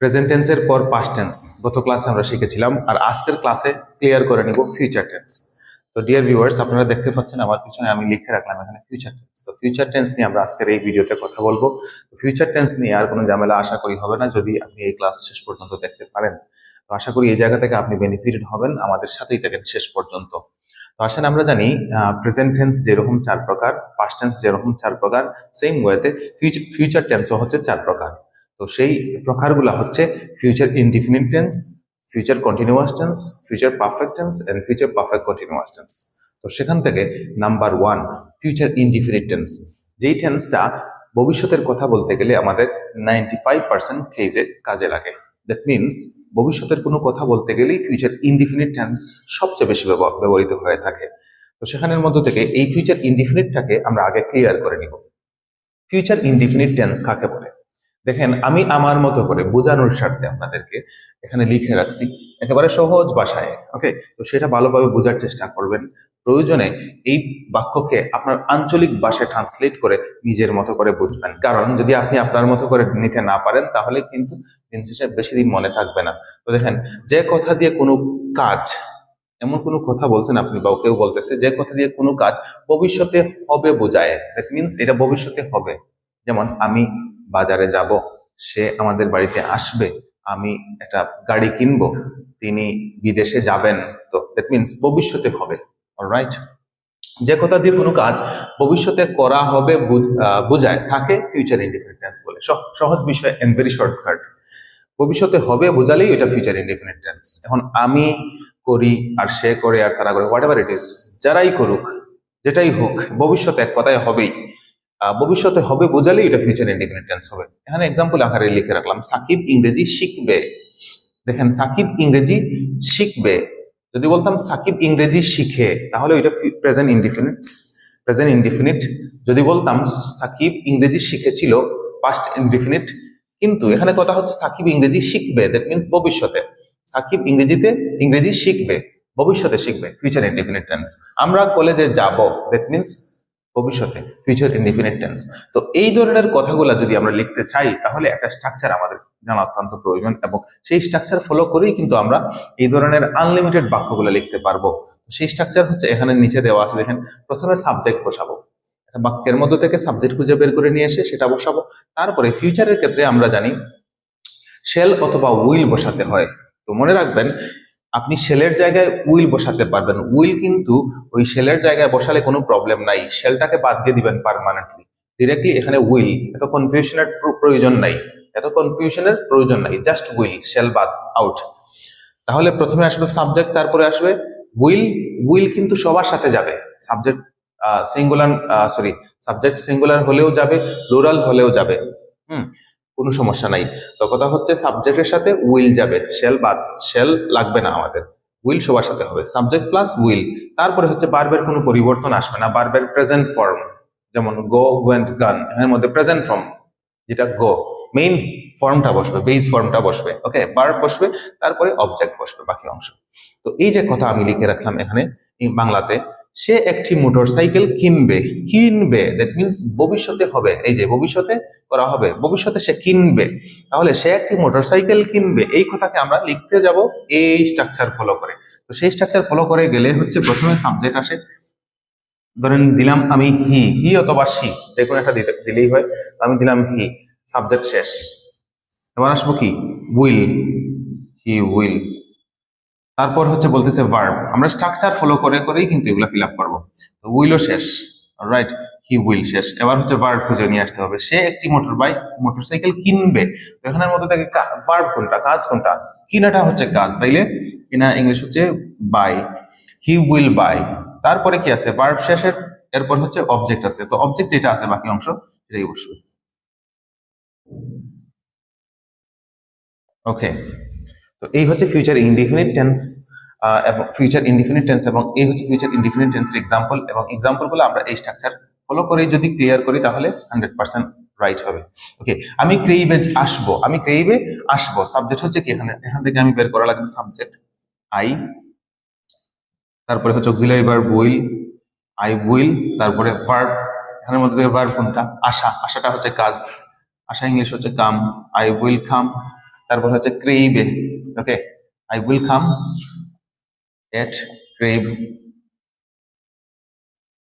Present টেন্সের পর past tense গত ক্লাসে আমরা শিখেছিলাম, আর আজকের ক্লাসে ক্লিয়ার করে নিব ফিউচার টেন্স তো ডিয়ার ভিউয়ার্স আপনারা দেখতে পাচ্ছেন আমার পিছনে আমি লিখে রাখলাম এখানে ফিউচার টেন্স তো ফিউচার টেন্স নিয়ে আমরা আজকের এই ভিডিওতে কথা বলব। ফিউচার টেন্স নিয়ে আর কোনো ঝামেলা আশা করি হবে না, যদি আপনি এই ক্লাস শেষ পর্যন্ত দেখতে পারেন। তো আশা করি এই জায়গা থেকে আপনি বেনিফিটেড হবেন, আমাদের সাথেই থাকেন শেষ পর্যন্ত। তো আসেন আমরা জানি প্রেজেন্ট টেন্স যেরকম চার প্রকার পাস্ট টেন্স যেরকম চার প্রকার সেম ওয়েতে ফিউচার টেন্সও হচ্ছে চার প্রকার। তো সেই প্রকারগুলো হচ্ছে future indefinite tense future continuous tense future perfect tense and future perfect continuous tense তো সেখান থেকে number one future indefinite tense যেই টেন্সটা ভবিষ্যতের কথা বলতে গেলে আমাদের নাইনটি ফাইভ পার্সেন্ট কেজে কাজে লাগে। দ্যাট মিনস ভবিষ্যতের কোনো কথা বলতে গেলেই ফিউচার ইনডিফিনিট টেন্স সবচেয়ে বেশি ব্যব- ব্যবহৃত হয়ে থাকে। তো সেখানের মধ্য থেকে এই ফিউচার ইনডিফিনিটটাকে আমরা আগে ক্লিয়ার করে নিব। ফিউচার ইনডিফিনিট টেন্স কাকে বলে? দেখেন, আমি আমার মতো করে বোঝানোর স্বার্থে আপনাদেরকে এখানে লিখে রাখছি। একেবারে সহজ ভাষায় ওকে তো সেটা ভালোভাবে বোঝার চেষ্টা করবেন। প্রয়োজনে এই বাক্যকে আপনার আঞ্চলিক ভাষায় ট্রান্সলেট করে নিজের মতো করে বুঝবেন। কারণ, যদি আপনি আপনার মতো করে নিতে না পারেন, তাহলে কিন্তু দিন শেষে বেশি দিন মনে থাকবে না। তো দেখেন, যে কথা দিয়ে কোনো কাজ, এমন কোনো কথা বলছেন আপনি বা কেউ বলতেছে, যে কথা দিয়ে কোনো কাজ ভবিষ্যতে হবে বোঝায়। দ্যাট মিনস এটা ভবিষ্যতে হবে। যেমন, আমি বাজারে যাব, সে আমাদের বাড়িতে আসবে, আমি একটা গাড়ি কিনবো, তিনি বিদেশে যাবেন, তো দ্যাট মিনস ভবিষ্যতে হবে রাইট যে কথা দিয়ে কোনো কাজ ভবিষ্যতে করা হবে বোঝায় তাকে ফিউচার ইন্ডিপেন্ডেন্ট টেন্স বলে। সহ- সহজ বিষয় এন্ড ভেরি শর্টকাট ভবিষ্যতে হবে বোঝালেই ওইটা ফিউচার ইন্ডিপেন্ডেন্ট টেন্স এখন আমি করি আর সে করে আর তারা করে হোয়াট এভার ইট ইজ যারাই করুক, যেটাই হোক ভবিষ্যতে এক কথায় হবেই। ভবিষ্যতে হবে বোঝালেই এটা ফিউচার ইন্ডিপেন্ডেন্ট টেন্স হবে। এখানে এক্সাম্পল আকারে লিখে রাখলাম, সাকিব ইংরেজি শিখবে। দেখেন, সাকিব ইংরেজি শিখবে। যদি বলতাম সাকিব ইংরেজি শিখে, তাহলে ওইটা প্রেজেন্ট ইনডিফিনিট প্রেজেন্ট ইনডিফিনিট যদি বলতাম সাকিব ইংরেজি শিখেছিল পাস্ট ইনডিফিনিট কিন্তু এখানে কথা হচ্ছে সাকিব ইংরেজি শিখবে দ্যাট মিনস ভবিষ্যতে। সাকিব ইংরেজিতে ইংরেজি শিখবে, ভবিষ্যতে শিখবে ফিউচার ইনডিফিনিট টেন্স আমরা কলেজে যাব দ্যাট মিনস ভবিষ্যতে ফিউচার ইনডিফিনিট টেন্স তো এই ধরনের কথাগুলো যদি আমরা লিখতে চাই, তাহলে একটা স্ট্রাকচার আমাদের জানা অত্যন্ত প্রয়োজন এবং সেই স্ট্রাকচার ফলো করেই কিন্তু আমরা এই ধরনের আনলিমিটেড বাক্যগুলো লিখতে পারব। সেই স্ট্রাকচার হচ্ছে এখানে নিচে দেওয়া আছে, দেখেন, প্রথমে সাবজেক্ট বসাবো। বাক্যের মধ্যে থেকে সাবজেক্ট খুঁজে বের করে নিয়ে এসে সেটা বসাবো। তারপরে ফিউচারের ক্ষেত্রে আমরা জানি শেল অথবা উইল বসাতে হয়। তো মনে রাখবেন আপনি শেলের জায়গায় উইল বসাতে পারবেন। উইল কিন্তু ওই শেলের জায়গায় বসালে কোনো প্রবলেম নাই। শেলটাকে বাদ দিয়ে দিবেন পারমানেন্টলি ডিরেক্টলি এখানে উইল। এত কনফিউশনের প্রয়োজন নাই। এত কনফিউশনের প্রয়োজন নাই। Just will. শেল বাদ আউট তাহলে প্রথমে আসবে সাবজেক্ট তারপরে আসবে উইল। উইল কিন্তু সবার সাথে যাবে। Subject singular sorry subject singular হলেও যাবে প্লুরাল হলেও যাবে। হুম? কোনো সমস্যা নাই। তো কথা হচ্ছে সাবজেক্টের সাথে উইল যাবে। শেল বাদ শেল লাগবে না আমাদের। উইল সবার সাথে হবে। সাবজেক্ট প্লাস উইল তারপরে হচ্ছে বারবার কোনো পরিবর্তন আসবে না। বারবার প্রেজেন্ট ফর্ম যেমন গো ওয়েন্ট গান এর মধ্যে প্রেজেন্ট ফর্ম যেটা গো মেইন ফর্মটা বসবে বেস ফর্মটা বসবে। ওকে বার বসবে, তারপরে অবজেক্ট বসবে বাকি অংশ। তো এই যে কথা আমি লিখে রাখলাম এখানে বাংলাতে। সে একটি মোটর সাইকেল কিনবে কিনবে। দ্যাট মিনস ভবিষ্যতে হবে। এই যে ভবিষ্যতে করা হবে, ভবিষ্যতে সে কিনবে। তাহলে সে একটি মোটর সাইকেল কিনবে। এই কথাকে আমরা লিখতে যাব এই স্ট্রাকচার ফলো করে। তো সেই স্ট্রাকচার ফলো করে গেলে হচ্ছে প্রথমে সাবজেক্ট আসে, ধরেন দিলাম আমি হি হি অথবা সি যে কোনো একটা দিলে- দিলেই হয়। আমি দিলাম হি সাবজেক্ট শেষ। এবার আসব কি? উইল হি উইল তারপর হচ্ছে বলতেছে ভার্ব আমরা স্ট্রাকচার ফলো করে করেই কিন্তু এগুলো ফিল আপ করব। তো উইলও শেষ। রাইট হি উইল শেষ। এবার হচ্ছে ভার্ব খুঁজে নিয়ে আসতে হবে। সে একটি মোটর বাইক মোটরসাইকেল কিনবে। এখানের মধ্যে থেকে ভার্ব কোনটা? কাজ কোনটা? কিনাটা হচ্ছে কাজ। তাইলে কিনা ইংলিশ হচ্ছে বাই হি উইল বাই তারপরে কি আছে? ভার্ব শেষের এরপর হচ্ছে অবজেক্ট আছে। তো অবজেক্ট যেটা আছে, বাকি অংশ সেটাই বসবে। ওকে তো এই হচ্ছে ফিউচার ইনডিফিনিট টেন্স এবং ফিউচার ইনডিফিনিট টেন্স এবং এই হচ্ছে ফিউচার ইনডিফিনিট টেন্সের এক্সাম্পল এবং এক্সাম্পলগুলো আমরা এই স্ট্রাকচার ফলো করে যদি ক্লিয়ার করি তাহলে হান্ড্রেড পার্সেন্ট রাইট হবে। ওকে আমি ক্রেইবে আসব, আমি ক্রেইবে আসব। সাবজেক্ট হচ্ছে কি? এখানে, এখান থেকে আমি বের করা লাগবে সাবজেক্ট আই তারপরে হচ্ছে auxiliary verb will I will তারপরে ভার্ব এখানের মধ্যে ভার্ব কোনটা? আশা। আশাটা হচ্ছে কাজ। আশা ইংলিশ হচ্ছে কাম। আই উইল কাম তারপর হচ্ছে ক্রেইবে, okay? I will come at Crave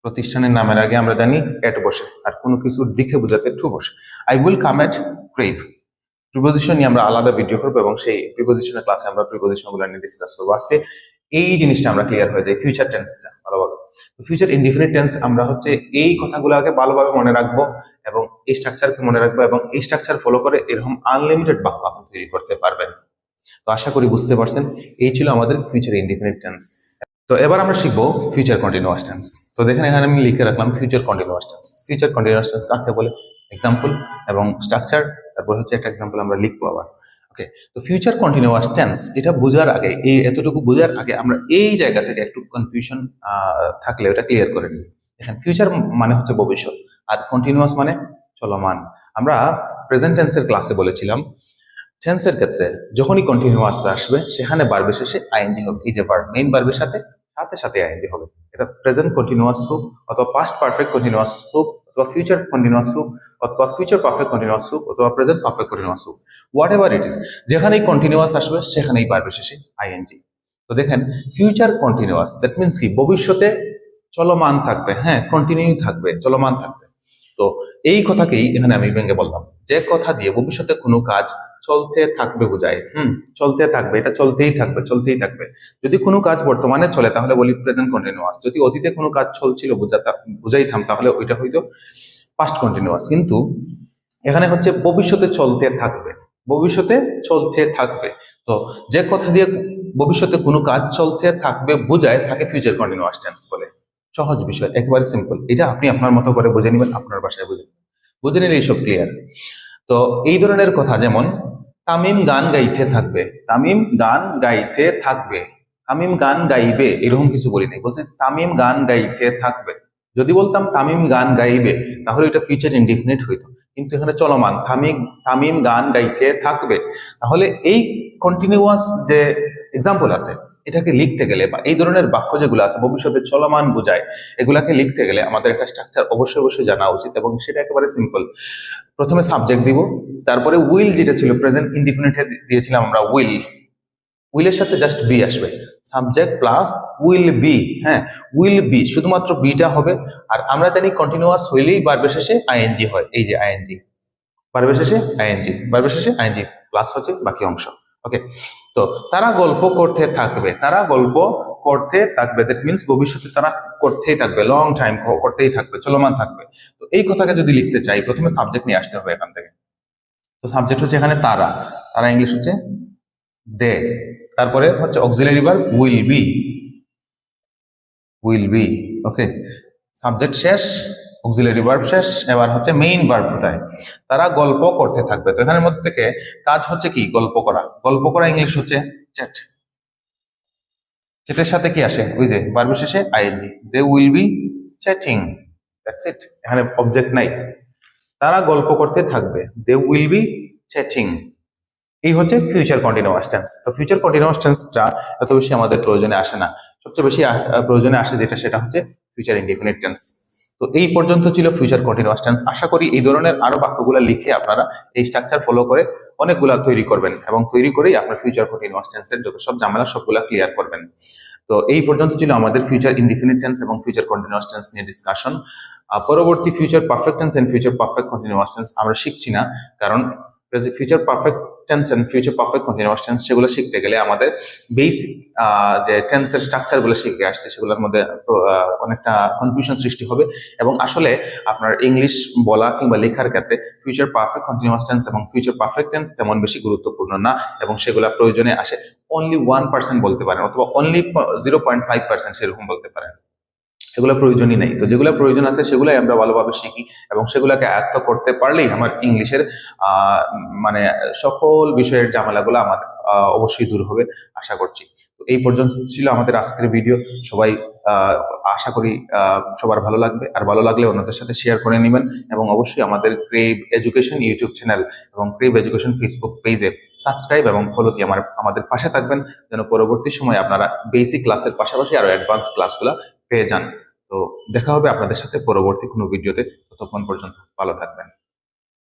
প্রতিষ্ঠানের নামের আগে আমরা জানি এট বসে, আর কোনো কিছুর দিকে বোঝাতে টু বসে। I will come at Crave preposition নিয়ে আমরা আলাদা ভিডিও করব এবং সেই প্রিপোজিশনের ক্লাসে আমরা প্রিপোজিশনগুলো নিয়ে ডিসকাস করব। আজকে এই জিনিসটা আমরা ক্লিয়ার হয়ে যাই ফিউচার টেন্সটা ভালোভাবে। ফিউচার ইনডিফিনিট টেন্স আমরা হচ্ছে এই কথাগুলো আগে ভালোভাবে মনে রাখব এবং এই স্ট্রাকচারকে মনে রাখব এবং এই স্ট্রাকচার ফলো করে এরকম আনলিমিটেড বাক্য আপনি তৈরি করতে পারবেন। তো আশা করি বুঝতে পারছেন, এই ছিল আমাদের ফিউচার ইনডিফিনিট টেন্স তো এবার আমরা শিখব ফিউচার কন্টিনিউয়াস টেন্স তো দেখেন এখানে আমি লিখে রাখলাম future continuous tense future continuous tense কাকে বলে? এক্সাম্পল এবং স্ট্রাকচার তারপর হচ্ছে একটা এক্সাম্পল আমরা লিখব আবার। ওকে তো ফিউচার কন্টিনিউয়াস টেন্স এটা বোঝার আগে, এই এতটুকু বোঝার আগে আমরা এই জায়গা থেকে একটু কনফিউশন থাকলে ওটা ক্লিয়ার করে নিই। দেখেন ফিউচার মানে হচ্ছে ভবিষ্যৎ, আর কন্টিনিউয়াস মানে চলমান। আমরা প্রেজেন্ট টেন্সের ক্লাসে বলেছিলাম টেন্সের ক্ষেত্রে যখনই কন্টিনিউয়াস আসবে, সেখানে বারবে শেষে আইএনজি হবে এই যে ভার্ব মেইন ভার্বের সাথে সাথে সাথে আইএনজি হবে। এটা প্রেজেন্ট কন্টিনিউয়াস হোক, অথবা পাস্ট পারফেক্ট কন্টিনিউয়াস হোক অথবা ফিউচার কন্টিনিউয়াস হোক অথবা ফিউচার পারফেক্ট কন্টিনিউয়াস হোক অথবা প্রেজেন্ট পারফেক্ট কন্টিনিউয়াস হোক হোয়াট এভার ইট ইস যেখানেই কন্টিনিউয়াস আসবে, সেখানেই পারবে শেষে আইএনজি তো দেখেন ফিউচার কন্টিনিউয়াস দ্যাট মিনস কি? ভবিষ্যতে চলমান থাকবে হ্যাঁ কন্টিনিউ থাকবে, চলমান থাকবে। তো এই কথাকেই এখানে আমি ভেঙে বললাম। যে কথা দিয়ে ভবিষ্যতে কোনো কাজ চলতে থাকবে বোঝায়, হুম? চলতে থাকবে, এটা চলতেই থাকবে চলতেই থাকবে। যদি কোনো কাজ বর্তমানে চলে, তাহলে বলি প্রেজেন্ট কন্টিনিউয়াস যদি অতীতে কোনো কাজ চলছিল বোঝাতা বুঝাইতাম, তাহলে ওইটা হইতো পাস্ট কন্টিনিউয়াস কিন্তু এখানে হচ্ছে ভবিষ্যতে চলতে থাকবে, ভবিষ্যতে চলতে থাকবে। তো যে কথা দিয়ে ভবিষ্যতে কোনো কাজ চলতে থাকবে বোঝায়, তাকে ফিউচার কন্টিনিউয়াস টেন্স বলে। সহজ বিষয়, একেবারে সিম্পল এটা আপনি আপনার মতো করে বুঝে নেবেন, আপনার ভাষায় বুঝে নেবেন। বুঝে নিলে এইসব ক্লিয়ার তো এই ধরনের কথা যেমন তামিম গান গাইতে থাকবে। তামিম গান গাইতে থাকবে। তামিম গান গাইবে, এরকম কিছু বলি নাই। বলছে, তামিম গান গাইতে থাকবে। যদি বলতাম তামিম গান গাইবে, তাহলে এটা ফিউচার ইনডিফিনিট হইতো। কিন্তু এখানে চলমান, তামিম তামিম গান গাইতে থাকবে। তাহলে এই কন্টিনিউয়াস যে এক্সাম্পল আছে, এটাকে লিখতে গেলে বা এই ধরনের বাক্য যেগুলো আছে, ভবিষ্যতে চলমান বোঝায়, এগুলাকে লিখতে গেলে আমাদের একটা স্ট্রাকচার অবশ্যই অবশ্যই জানা উচিত এবং সেটা একেবারে সিম্পল প্রথমে সাবজেক্ট দিব তারপরে উইল যেটা ছিল প্রেজেন্ট ইনডিফিনিটে দিয়েছিলাম আমরা উইল। উইলের সাথে জাস্ট বি আসবে। সাবজেক্ট প্লাস উইল বি হ্যাঁ উইল বি শুধুমাত্র বিটা হবে। আর আমরা জানি কন্টিনিউয়াস হইলেই বারবে শেষে আইএনজি হয়। এই যে আইএনজি বারবে শেষে আইএনজি বারবে শেষে আইএনজি প্লাস হচ্ছে বাকি অংশ। ওকে তো তারা গল্প করতে থাকবে, তারা গল্প করতে থাকবে। দ্যাট মিনস ভবিষ্যতে তারা করতেই থাকবে লং টাইম করতেই থাকবে, চলমান থাকবে। তো এই কথাকে যদি লিখতে চাই, প্রথমে সাবজেক্ট নিয়ে আসতে হবে এখান থেকে। তো সাবজেক্ট হচ্ছে এখানে তারা। তারা ইংলিশ হচ্ছে দে। তারপরে হচ্ছে auxiliary verb will be will be okay subject শেষ অক্সিলারি ভার্ব শেষ, এবার হচ্ছে মেইন ভার্ব কোথায়? তারা গল্প করতে থাকবে। তো এখানের মধ্যে থেকে কাজ হচ্ছে কি? গল্প করা। গল্প করা ইংলিশ হচ্ছে চ্যাট চ্যাটের সাথে কি আসে? ওই যে ভার্বের শেষে ING they will be chatting that's it এখানে অবজেক্ট নাই। তারা গল্প করতে থাকবে। দে উইল বি চ্যাটিং এই হচ্ছে ফিউচার কন্টিনিউয়াস টেন্স তো ফিউচার কন্টিনিউয়াস টেন্সটা এত বেশি আমাদের প্রয়োজনে আসে না। সবচেয়ে বেশি প্রয়োজনে আসে যেটা, সেটা হচ্ছে ফিউচার ইনডিফিনিট টেন্স তো এই পর্যন্ত ছিল ফিউচার কন্টিনিউয়াস টেন্স আশা করি এই ধরনের আরও বাক্যগুলো লিখে আপনারা এই স্ট্রাকচার ফলো করে অনেকগুলা তৈরি করবেন এবং তৈরি করেই আপনার ফিউচার কন্টিনিউয়াস টেন্সের যত সব ঝামেলা সবগুলা ক্লিয়ার করবেন। তো এই পর্যন্ত ছিল আমাদের ফিউচার ইনডিফিনিট টেন্স এবং ফিউচার কন্টিনিউয়াস টেন্স নিয়ে ডিসকাশন পরবর্তী future perfect tense and future perfect continuous tense আমরা শিখছি না। কারণ future perfect tense and future perfect continuous tense সেগুলো শিখতে গেলে আমাদের বেসিক যে টেন্সের স্ট্রাকচারগুলো শিখে আসছে, সেগুলোর মধ্যে অনেকটা কনফিউশন সৃষ্টি হবে। এবং আসলে আপনার ইংলিশ বলা কিংবা লেখার ক্ষেত্রে ফিউচার পারফেক্ট কন্টিনিউয়াস টেন্স এবং ফিউচার পারফেক্ট টেন্স তেমন বেশি গুরুত্বপূর্ণ না এবং সেগুলো প্রয়োজনে আসে। অনলি ওয়ান পার্সেন্ট বলতে পারেন অথবা only zero point five percent সেরকম বলতে পারেন। এগুলো প্রয়োজনই নেই। তো যেগুলো প্রয়োজন আছে সেগুলাই আমরা ভালোভাবে শিখি এবং সেগুলোকে আয়ত্ত করতে পারলেই আমার ইংলিশের মানে সকল বিষয়ের ঝামেলাগুলো আমার অবশ্যই দূর হবে আশা করছি। তো এই পর্যন্ত ছিল আমাদের আজকের ভিডিও। সবাই আশা করি সবার ভালো লাগবে। আর ভালো লাগলে অন্যদের সাথে শেয়ার করে নেবেন এবং অবশ্যই আমাদের ক্রেভ এডুকেশন ইউটিউব চ্যানেল এবং ক্রেভ এডুকেশন ফেসবুক পেজে সাবস্ক্রাইব এবং ফলো দিয়ে আমার, আমাদের পাশে থাকবেন। যেন পরবর্তী সময় আপনারা বেসিক ক্লাসের পাশাপাশি আরও অ্যাডভান্স ক্লাসগুলো পেয়ে যান। তো দেখা হবে আপনাদের সাথে পরবর্তী কোনো ভিডিওতে। ততক্ষণ পর্যন্ত ভালো থাকবেন।